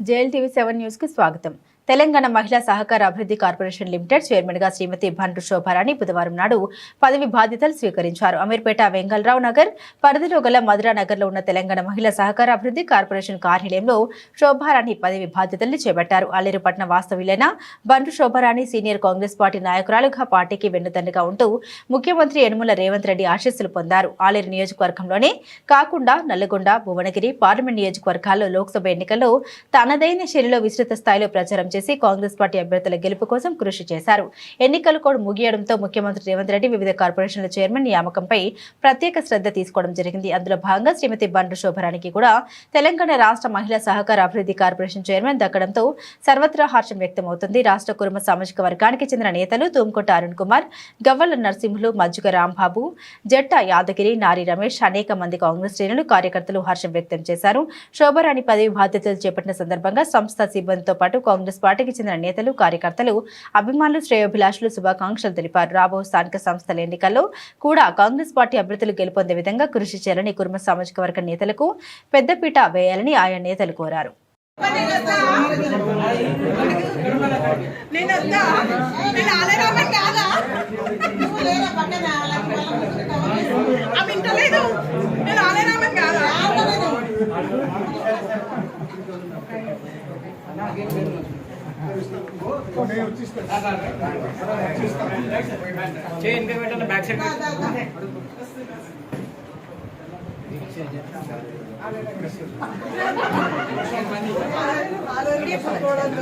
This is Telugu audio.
జేఎల్ టీవీ సెవెన్ న్యూస్ కి స్వాగతం తెలంగాణ మహిళా సహకార అభివృద్ధి కార్పొరేషన్ లిమిటెడ్ చైర్మన్గా శ్రీమతి బండ్రు శోభారాణి బుధవారం నాడు పదవి బాధ్యతలు స్వీకరించారు. అమీర్పేట వెంగళరావు నగర్ పరిధిలో గల మధురా నగర్లో ఉన్న తెలంగాణ మహిళా సహకార అభివృద్ధి కార్పొరేషన్ కార్యాలయంలో శోభారాణి పదవి బాధ్యతల్ని చేపట్టారు. అల్లేరుపట్నం వాస్తవ్యులైన బండ్రు శోభారాణి సీనియర్ కాంగ్రెస్ పార్టీ నాయకురాలుగా పార్టీకి వెన్నుదన్నుగా ఉంటూ ముఖ్యమంత్రి యనుమల రేవంత్ రెడ్డి ఆశీస్సులు పొందారు. ఆలేరు నియోజకవర్గంలోనే కాకుండా నల్లగొండ భువనగిరి పార్లమెంట్ నియోజకవర్గాల్లో లోక్సభ ఎన్నికల్లో తనదైన శైలిలో విస్తృత స్థాయిలో ప్రచారం చేసి కాంగ్రెస్ పార్టీ అభ్యర్థుల గెలుపు కోసం కృషి చేశారు. ఎన్నికలు కూడా ముగియడంతో ముఖ్యమంత్రి రేవంత్ రెడ్డి వివిధ కార్పొరేషన్ల చైర్మన్ నియామకంపై ప్రత్యేక శ్రద్ధ తీసుకోవడం జరిగింది. అందులో భాగంగా శ్రీమతి బండ్రు శోభరానికి కూడా తెలంగాణ రాష్ట్ర మహిళా సహకార అభివృద్ధి కార్పొరేషన్ చైర్మన్ దక్కడంతో సర్వత్రా హర్షం వ్యక్తమవుతుంది. రాష్ట్ర కుటుంబ సామాజిక వర్గానికి చెందిన నేతలు తూంకోట అరుణ్ కుమార్ గవ్వల నరసింహులు మజ్జుగ రాంబాబు జట్ట యాదగిరి నారి రమేష్ అనేక మంది కాంగ్రెస్ శ్రేణులు కార్యకర్తలు హర్షం వ్యక్తం చేశారు. శోభరాణి పదవి బాధ్యతలు చేపట్టిన సందర్భంగా సంస్థ సిబ్బందితో పాటు కాంగ్రెస్ పార్టీ పార్టీకి చెందిన నేతలు కార్యకర్తలు అభిమానులు శ్రేయోభిలాషులు శుభాకాంక్షలు తెలిపారు రాబో స్థానిక సంస్థల ఎన్నికల్లో కూడా కాంగ్రెస్ పార్టీ అభ్యర్థులు గెలుపొందే విధంగా కృషి చేయాలని కుర్మ సామాజిక వర్గ నేతలకు పెద్దపీట వేయాలని ఆయా నేతలు కోరారు కాదా ఆమె వింటలేదు నేను ఆలరామని కాదా చేయి ఇంకా పెట్టండి బ్యాక్ సైడ్ ఆల్రెడీ పట్టుకోవడం